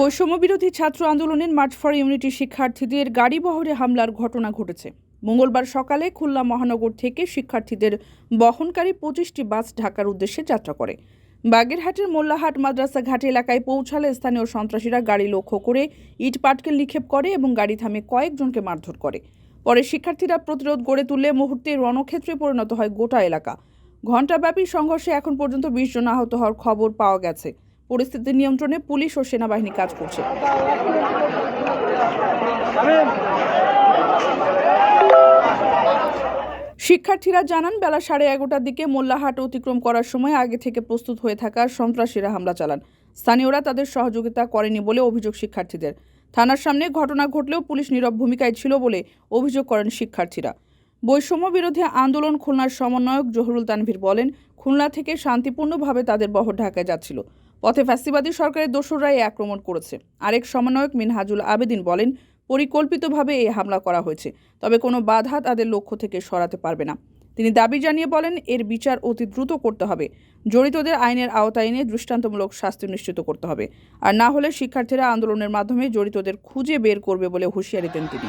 বৈষম্য বিরোধী ছাত্র আন্দোলনের মার্চ ফর ইউনিটি শিক্ষার্থীদের গাড়ি বহরে হামলার ঘটনা ঘটেছে। মঙ্গলবার সকালে খুলনা মহানগর থেকে শিক্ষার্থীদের বহনকারী পঁচিশটি বাস ঢাকার উদ্দেশ্যে যাত্রা করে। বাগেরহাটের মোল্লাহাট মাদ্রাসা ঘাট এলাকায় পৌঁছালে স্থানীয় সন্ত্রাসীরা গাড়ি লক্ষ্য করে ইট পাটকেল নিক্ষেপ করে এবং গাড়ি থামে কয়েকজনকে মারধর করে। পরে শিক্ষার্থীরা প্রতিরোধ গড়ে তুললে মুহূর্তে রণক্ষেত্রে পরিণত হয় গোটা এলাকা। ঘণ্টাব্যাপী সংঘর্ষে এখন পর্যন্ত বিশ জন আহত হওয়ার খবর পাওয়া গেছে। পরিস্থিতি নিয়ন্ত্রণে পুলিশ ও সেনাবাহিনী কাজ করছে। শিক্ষার্থীরা জানান, বেলা সাড়ে এগারোটার দিকে মোল্লাহাট অতিক্রম করার সময় আগে থেকে প্রস্তুত হয়ে থাকা সন্ত্রাসীরা হামলা চালান। স্থানীয়রা তাদের সহযোগিতা করেনি বলে অভিযোগ শিক্ষার্থীদের। থানার সামনে ঘটনা ঘটলেও পুলিশ নীরব ভূমিকায় ছিল বলে অভিযোগ করেন শিক্ষার্থীরা। বৈষম্য বিরোধী আন্দোলন খুলনার সমন্বয়ক জহুরুল তানভীর বলেন, খুলনা থেকে শান্তিপূর্ণভাবে তাদের বহর ঢাকায় যাচ্ছিল। পথে ফ্যাসিবাদী সরকারের দোসররা এই আক্রমণ করেছে। আরেক সমন্বয়ক মিনহাজুল আবেদিন বলেন, পরিকল্পিতভাবে এই হামলা করা হয়েছে, তবে কোনো বাধা তাদের লক্ষ্য থেকে সরাতে পারবে না। তিনি দাবি জানিয়ে বলেন, এর বিচার অতি দ্রুত করতে হবে। জড়িতদের আইনের আওতায় এনে দৃষ্টান্তমূলক শাস্তি নিশ্চিত করতে হবে। আর না হলে শিক্ষার্থীরা আন্দোলনের মাধ্যমে জড়িতদের খুঁজে বের করবে বলে হুঁশিয়ারি দেন তিনি।